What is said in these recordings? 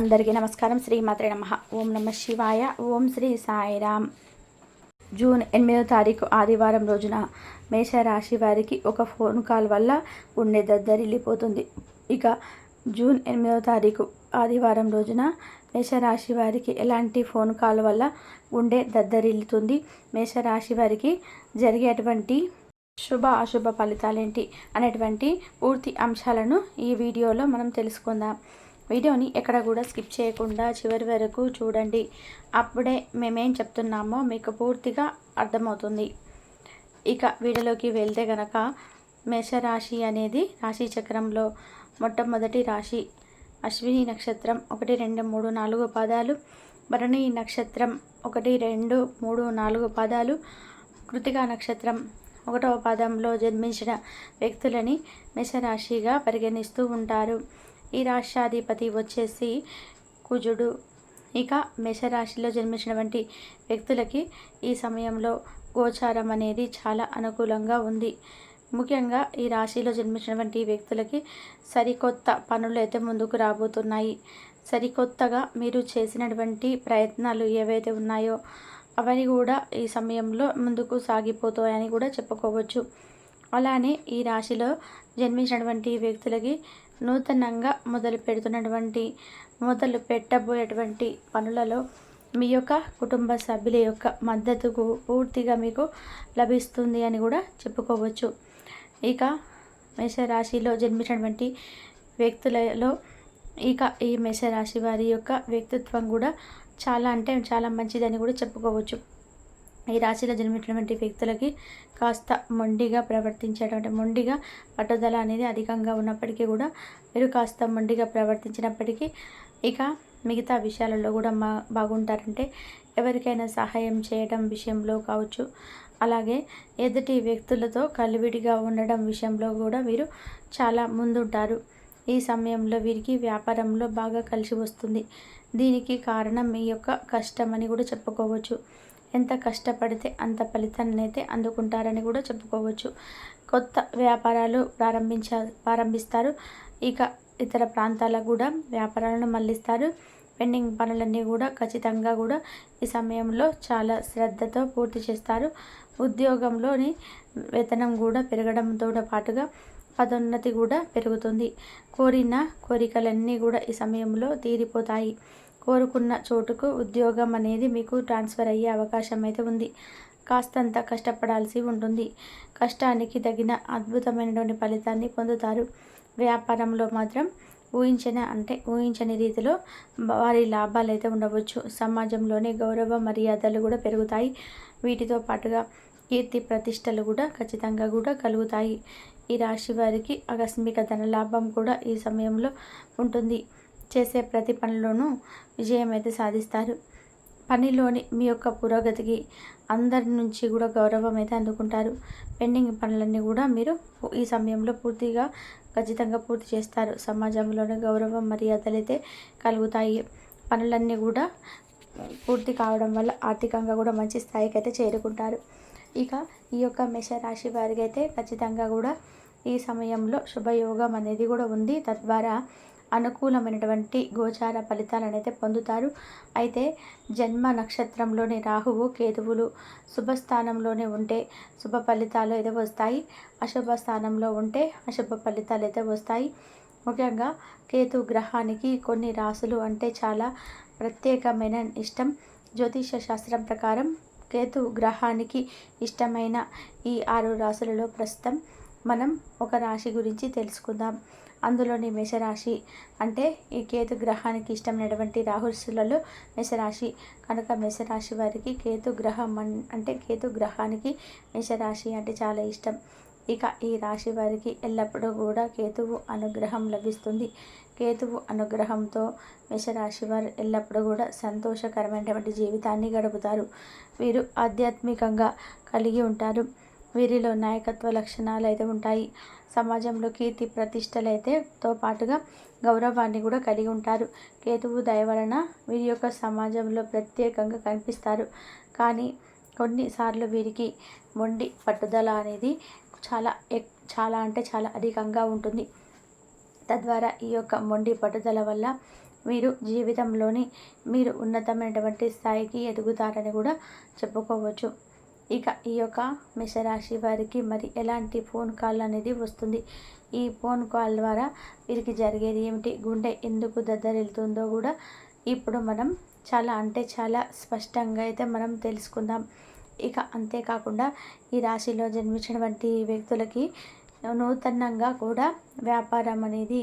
అందరికీ నమస్కారం. శ్రీమాత్రే నమ. ఓం నమ శివాయ. ఓం శ్రీ సాయిరామ్ జూన్ ఎనిమిదో తారీఖు ఆదివారం రోజున మేషరాశి వారికి ఒక ఫోన్ కాల్ వల్ల ఉండే దద్దరిల్లిపోతుంది. ఇక జూన్ ఎనిమిదో తారీఖు ఆదివారం రోజున మేషరాశి వారికి ఎలాంటి ఫోన్ కాల్ వల్ల ఉండే దద్దరిల్లుతుంది? మేషరాశి వారికి జరిగేటువంటి శుభ అశుభ ఫలితాలేంటి అనేటువంటి పూర్తి అంశాలను ఈ వీడియోలో మనం తెలుసుకుందాం. వీడియోని ఎక్కడ కూడా స్కిప్ చేయకుండా చివరి వరకు చూడండి. అప్పుడే మేమేం చెప్తున్నామో మీకు పూర్తిగా అర్థమవుతుంది. ఇక వీడియోలోకి వెళ్తే గనక మేషరాశి అనేది రాశి చక్రంలో మొట్టమొదటి రాశి. అశ్విని నక్షత్రం ఒకటి రెండు మూడు నాలుగు పాదాలు. భరణి నక్షత్రం ఒకటి రెండు మూడు నాలుగు పాదాలు. కృతికా నక్షత్రం ఒకటవ పాదంలో జన్మించిన వ్యక్తులని మేషరాశిగా పరిగణిస్తూ ఉంటారు. ఈ రాష్ట్రాధిపతి వచ్చేసి కుజుడు. ఇక మేషరాశిలో జన్మించినటువంటి వ్యక్తులకి ఈ సమయంలో గోచారం అనేది చాలా అనుకూలంగా ఉంది. ముఖ్యంగా ఈ రాశిలో జన్మించినటువంటి వ్యక్తులకి సరికొత్త పనులు అయితే ముందుకు రాబోతున్నాయి. సరికొత్తగా మీరు చేసినటువంటి ప్రయత్నాలు ఏవైతే ఉన్నాయో అవన్నీ కూడా ఈ సమయంలో ముందుకు సాగిపోతాయని కూడా చెప్పుకోవచ్చు. అలానే ఈ రాశిలో జన్మించినటువంటి వ్యక్తులకి నూతనంగా మొదలు పెడుతున్నటువంటి మొదలు పెట్టబోయేటువంటి పనులలో మీ యొక్క కుటుంబ సభ్యుల యొక్క మద్దతుకు పూర్తిగా మీకు లభిస్తుంది అని కూడా చెప్పుకోవచ్చు. ఇక మేషరాశిలో జన్మించినటువంటి వ్యక్తులలో ఇక ఈ మేషరాశి వారి యొక్క వ్యక్తిత్వం కూడా చాలా అంటే చాలా మంచిదని కూడా చెప్పుకోవచ్చు. ఈ రాశిలో జన్మించినటువంటి వ్యక్తులకి కాస్త మొండిగా ప్రవర్తించేటువంటి మొండిగా పట్టుదల అనేది అధికంగా ఉన్నప్పటికీ కూడా మీరు కాస్త మొండిగా ప్రవర్తించినప్పటికీ ఇక మిగతా విషయాలలో కూడా మా బాగుంటారంటే ఎవరికైనా సహాయం చేయడం విషయంలో కావచ్చు. అలాగే ఎదుటి వ్యక్తులతో కలివిడిగా ఉండడం విషయంలో కూడా వీరు చాలా ముందుంటారు. ఈ సమయంలో వీరికి వ్యాపారంలో బాగా కలిసి వస్తుంది. దీనికి కారణం మీ యొక్క కష్టం అని కూడా చెప్పుకోవచ్చు. ఎంత కష్టపడితే అంత ఫలితాన్ని అయితే అందుకుంటారని కూడా చెప్పుకోవచ్చు. కొత్త వ్యాపారాలు ప్రారంభించ ప్రారంభిస్తారు. ఇక ఇతర ప్రాంతాలకు కూడా వ్యాపారాలను మళ్ళిస్తారు పెండింగ్ పనులన్నీ కూడా ఖచ్చితంగా కూడా ఈ సమయంలో చాలా శ్రద్ధతో పూర్తి చేస్తారు. ఉద్యోగంలోని వేతనం కూడా పెరగడంతో పాటుగా పదోన్నతి కూడా పెరుగుతుంది. కోరిన కోరికలన్నీ కూడా ఈ సమయంలో తీరిపోతాయి. కోరుకున్న చోటుకు ఉద్యోగం అనేది మీకు ట్రాన్స్ఫర్ అయ్యే అవకాశం అయితే ఉంది. కాస్తంత కష్టపడాల్సి ఉంటుంది. కష్టానికి తగిన అద్భుతమైనటువంటి ఫలితాన్ని పొందుతారు. వ్యాపారంలో మాత్రం ఊహించిన అంటే ఊహించని రీతిలో వారి లాభాలు అయితే ఉండవచ్చు. సమాజంలోనే గౌరవ మర్యాదలు కూడా పెరుగుతాయి. వీటితో పాటుగా కీర్తి ప్రతిష్టలు కూడా ఖచ్చితంగా కూడా కలుగుతాయి. ఈ రాశి వారికి ఆకస్మిక ధన లాభం కూడా ఈ సమయంలో ఉంటుంది. చేసే ప్రతి పనిలోనూ విజయం అయితే సాధిస్తారు. పనిలోని మీ యొక్క పురోగతికి అందరి నుంచి కూడా గౌరవం అయితే అందుకుంటారు. పెండింగ్ పనులన్నీ కూడా మీరు ఈ సమయంలో పూర్తిగా ఖచ్చితంగా పూర్తి చేస్తారు. సమాజంలోని గౌరవం మర్యాదలు అయితే కలుగుతాయి. పనులన్నీ కూడా పూర్తి కావడం వల్ల ఆర్థికంగా కూడా మంచి స్థాయికి అయితే చేరుకుంటారు. ఇక ఈ యొక్క మేషరాశి వారికి అయితే ఖచ్చితంగా కూడా ఈ సమయంలో శుభయోగం అనేది కూడా ఉంది. తద్వారా అనుకూలమైనటువంటి గోచార ఫలితాలను అయితే పొందుతారు. అయితే జన్మ నక్షత్రంలోని రాహువు కేతువులు శుభస్థానంలోనే ఉంటే శుభ ఫలితాలు అయితే వస్తాయి. అశుభ స్థానంలో ఉంటే అశుభ ఫలితాలు అయితే వస్తాయి. ముఖ్యంగా కేతు గ్రహానికి కొన్ని రాసులు అంటే చాలా ప్రత్యేకమైన ఇష్టం. జ్యోతిష శాస్త్రం ప్రకారం కేతు గ్రహానికి ఇష్టమైన ఈ ఆరు రాశులలో ప్రస్తుతం మనం ఒక రాశి గురించి తెలుసుకుందాం. అందులోని మేషరాశి అంటే ఈ కేతు గ్రహానికి ఇష్టమైనటువంటి రాహుసులలో మేషరాశి. కనుక మేషరాశి వారికి కేతు గ్రహం అంటే కేతు గ్రహానికి మేషరాశి అంటే చాలా ఇష్టం. ఇక ఈ రాశి వారికి ఎల్లప్పుడూ కూడా కేతువు అనుగ్రహం లభిస్తుంది. కేతువు అనుగ్రహంతో మేషరాశి వారు ఎల్లప్పుడూ కూడా సంతోషకరమైనటువంటి జీవితాన్ని గడుపుతారు. వీరు ఆధ్యాత్మికంగా కలిగి ఉంటారు. వీరిలో నాయకత్వ లక్షణాలు అయితే ఉంటాయి. సమాజంలో కీర్తి ప్రతిష్టలైతే తో పాటుగా గౌరవాన్ని కూడా కలిగి ఉంటారు. కేతువు దయ వలన వీరి యొక్క సమాజంలో ప్రత్యేకంగా కనిపిస్తారు. కానీ కొన్నిసార్లు వీరికి మొండి పట్టుదల అనేది చాలా ఎక్ చాలా అంటే చాలా అధికంగా ఉంటుంది. తద్వారా ఈ యొక్క మొండి పట్టుదల వల్ల మీరు జీవితంలోని మీరు ఉన్నతమైనటువంటి స్థాయికి ఎదుగుతారని కూడా చెప్పుకోవచ్చు. ఇక ఈ యొక్క మేషరాశి వారికి మరి ఎలాంటి ఫోన్ కాల్ అనేది వస్తుంది? ఈ ఫోన్ కాల్ ద్వారా వీరికి జరిగేది ఏమిటి? గుండె ఎందుకు దద్దరిల్లుతుందో కూడా ఇప్పుడు మనం చాలా అంటే చాలా స్పష్టంగా అయితే మనం తెలుసుకుందాం. ఇక అంతేకాకుండా ఈ రాశిలో జన్మించినటువంటి వ్యక్తులకి నూతనంగా కూడా వ్యాపారం అనేది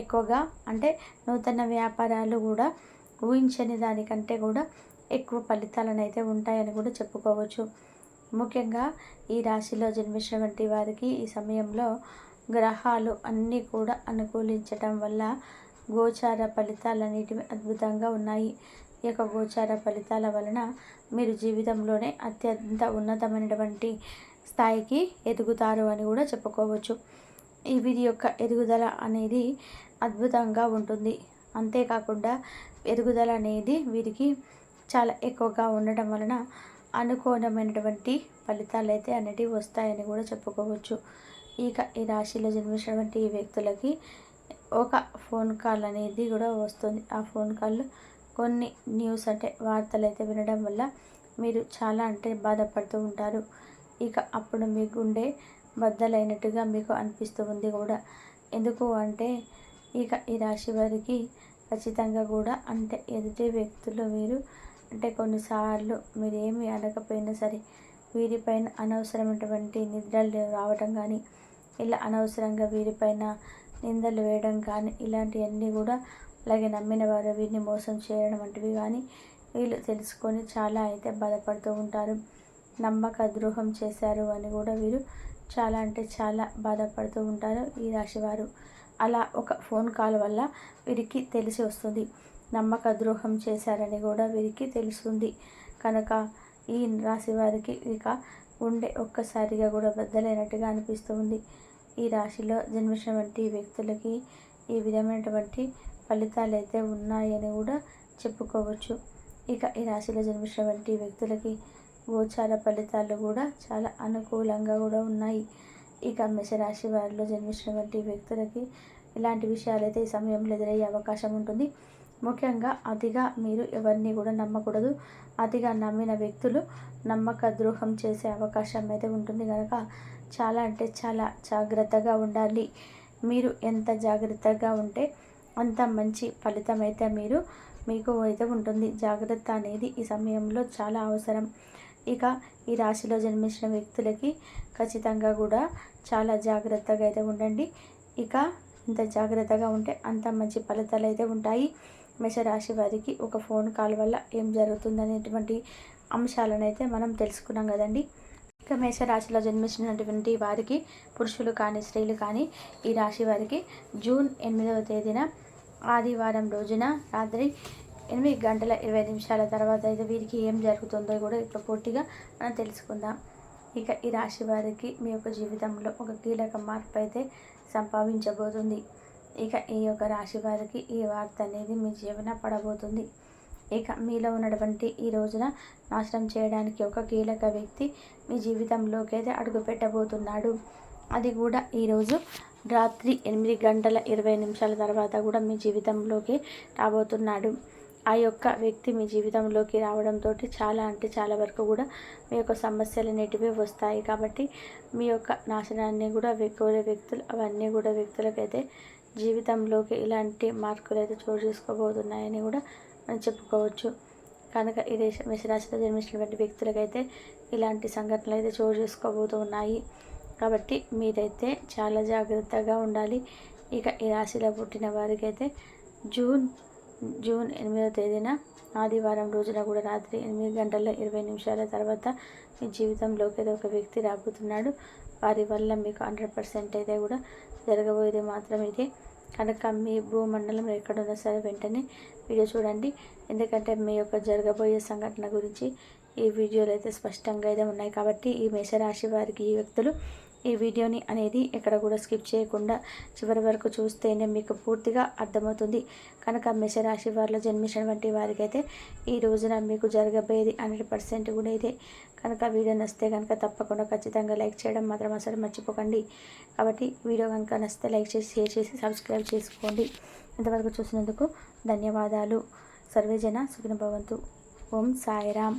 ఎక్కువగా అంటే నూతన వ్యాపారాలు కూడా ఊహించని దానికంటే కూడా ఎక్కువ ఫలితాలను అయితే ఉంటాయని కూడా చెప్పుకోవచ్చు. ముఖ్యంగా ఈ రాశిలో జన్మించినటువంటి వారికి ఈ సమయంలో గ్రహాలు అన్నీ కూడా అనుకూలించటం వల్ల గోచార ఫలితాలు అనేటివి అద్భుతంగా ఉన్నాయి. ఈ యొక్క గోచార ఫలితాల వలన మీరు జీవితంలోనే అత్యంత ఉన్నతమైనటువంటి స్థాయికి ఎదుగుతారు అని కూడా చెప్పుకోవచ్చు. ఈ వీరి యొక్క ఎదుగుదల అనేది అద్భుతంగా ఉంటుంది. అంతేకాకుండా ఎదుగుదల అనేది వీరికి చాలా ఎక్కువగా ఉండటం వలన అనుకూలమైనటువంటి ఫలితాలు అయితే అనేటివి వస్తాయని కూడా చెప్పుకోవచ్చు. ఇక ఈ రాశిలో జన్మించినటువంటి వ్యక్తులకి ఒక ఫోన్ కాల్ అనేది కూడా వస్తుంది. ఆ ఫోన్ కాల్ కొన్ని న్యూస్ అంటే వార్తలు అయితే వినడం వల్ల మీరు చాలా అంటే బాధపడుతూ ఉంటారు. ఇక అప్పుడు మీ గుండె బద్దలైనట్టుగా మీకు అనిపిస్తూ ఉంది కూడా. ఎందుకు అంటే ఇక ఈ రాశి వారికి ఖచ్చితంగా కూడా అంటే ఎదుటి వ్యక్తులు మీరు అంటే కొన్నిసార్లు మీరు ఏమి అనకపోయినా సరే వీరిపైన అనవసరమైనటువంటి నిద్రలు రావడం కానీ ఇలా అనవసరంగా వీరిపైన నిందలు వేయడం కానీ ఇలాంటివన్నీ కూడా అలాగే నమ్మిన వారు వీరిని మోసం చేయడం వంటివి కానీ వీళ్ళు తెలుసుకొని చాలా అయితే బాధపడుతూ ఉంటారు. నమ్మక ద్రోహం చేశారు అని కూడా వీరు చాలా అంటే చాలా బాధపడుతూ ఉంటారు ఈ రాశివారు. అలా ఒక ఫోన్ కాల్ వల్ల వీరికి తెలిసి వస్తుంది. నమ్మక ద్రోహం చేశారని కూడా వీరికి తెలుస్తుంది. కనుక ఈ రాశి వారికి ఇక ఉండే ఒక్కసారిగా కూడా బద్దలైనట్టుగా అనిపిస్తుంది. ఈ రాశిలో జన్మించినటువంటి వ్యక్తులకి ఈ విధమైనటువంటి ఫలితాలు అయితే ఉన్నాయని కూడా చెప్పుకోవచ్చు. ఇక ఈ రాశిలో జన్మించినటువంటి వ్యక్తులకి గోచార ఫలితాలు కూడా చాలా అనుకూలంగా కూడా ఉన్నాయి. ఇక మేషరాశి వారిలో జన్మించినటువంటి వ్యక్తులకి ఇలాంటి విషయాలు అయితే ఈ సమయంలో ఎదురయ్యే అవకాశం ఉంటుంది. ముఖ్యంగా అతిగా మీరు ఎవరిని కూడా నమ్మకూడదు. అతిగా నమ్మిన వ్యక్తులు నమ్మక ద్రోహం చేసే అవకాశం అయితే ఉంటుంది కనుక చాలా అంటే చాలా జాగ్రత్తగా ఉండాలి. మీరు ఎంత జాగ్రత్తగా ఉంటే అంత మంచి ఫలితం అయితే మీరు మీకు అయితే ఉంటుంది. జాగ్రత్త అనేది ఈ సమయంలో చాలా అవసరం. ఇక ఈ రాశిలో జన్మించిన వ్యక్తులకి ఖచ్చితంగా కూడా చాలా జాగ్రత్తగా అయితే ఉండండి. ఇక ఇంత జాగ్రత్తగా ఉంటే అంత మంచి ఫలితాలు అయితే ఉంటాయి. మేషరాశి వారికి ఒక ఫోన్ కాల్ వల్ల ఏం జరుగుతుందనేటువంటి అంశాలను అయితే మనం తెలుసుకున్నాం కదండి. ఇక మేషరాశిలో జన్మించినటువంటి వారికి పురుషులు కానీ స్త్రీలు కానీ ఈ రాశి వారికి జూన్ ఎనిమిదవ తేదీన ఆదివారం రోజున రాత్రి ఎనిమిది గంటల ఇరవై నిమిషాల తర్వాత అయితే వీరికి ఏం జరుగుతుందో కూడా ఇప్పుడు పూర్తిగా మనం తెలుసుకుందాం. ఇక ఈ రాశి వారికి మీ యొక్క జీవితంలో ఒక కీలక మార్పు అయితే సంభావించబోతుంది. ఇక ఈ యొక్క రాశి వారికి ఈ వార్త అనేది మీ జీవన పడబోతుంది. ఇక మీలో ఉన్నటువంటి ఈ రోజున నాశనం చేయడానికి ఒక కీలక వ్యక్తి మీ జీవితంలోకి అయితే అడుగు పెట్టబోతున్నాడు. అది కూడా ఈరోజు రాత్రి ఎనిమిది గంటల ఇరవై నిమిషాల తర్వాత కూడా మీ జీవితంలోకి రాబోతున్నాడు. ఆ యొక్క వ్యక్తి మీ జీవితంలోకి రావడంతో చాలా అంటే చాలా వరకు కూడా మీ యొక్క సమస్యలు అనేటివి వస్తాయి. కాబట్టి మీ యొక్క నాశనాన్ని కూడా కోరే వ్యక్తులు అవన్నీ కూడా వ్యక్తులకైతే జీవితంలోకి ఇలాంటి మార్పులు అయితే చోటు చేసుకోబోతున్నాయని కూడా మనం చెప్పుకోవచ్చు. కనుక ఈ దేశ మేషరాశిలో జన్మించినటువంటి వ్యక్తులకైతే ఇలాంటి సంఘటనలు అయితే చోటు చేసుకోబోతూ ఉన్నాయి కాబట్టి మీరైతే చాలా జాగ్రత్తగా ఉండాలి. ఇక ఈ రాశిలో పుట్టిన వారికైతే జూన్ జూన్ ఎనిమిదవ తేదీన ఆదివారం రోజున కూడా రాత్రి ఎనిమిది గంటల ఇరవై నిమిషాల తర్వాత మీ జీవితంలోకి ఏదో ఒక వ్యక్తి రాబోతున్నాడు. వారి వల్ల మీకు హండ్రెడ్ పర్సెంట్ అయితే కూడా జరగబోయేది మాత్రం ఇదే. కనుక మీ భూమండలం ఎక్కడున్నా సరే వెంటనే వీడియో చూడండి. ఎందుకంటే మీ యొక్క జరగబోయే సంఘటన గురించి ఈ వీడియోలు అయితే స్పష్టంగా అయితే ఉన్నాయి. కాబట్టి ఈ మేషరాశి వారికి ఈ వ్యక్తులు ఈ వీడియోని అనేది ఎక్కడ కూడా స్కిప్ చేయకుండా చివరి వరకు చూస్తేనే మీకు పూర్తిగా అర్థమవుతుంది. కనుక మేషరాశి వారిలో జన్మించినటువంటి వారికైతే ఈ రోజున మీకు జరగబోయేది హండ్రెడ్ పర్సెంట్ కూడా ఇదే. కనుక వీడియో నచ్చితే కనుక తప్పకుండా ఖచ్చితంగా లైక్ చేయడం మాత్రం అసలు మర్చిపోకండి. కాబట్టి వీడియో కనుక నచ్చితే లైక్ చేసి షేర్ చేసి సబ్స్క్రైబ్ చేసుకోండి. ఇంతవరకు చూసినందుకు ధన్యవాదాలు. సర్వేజన సుఖిన భవంతు. ఓం సాయిరామ్.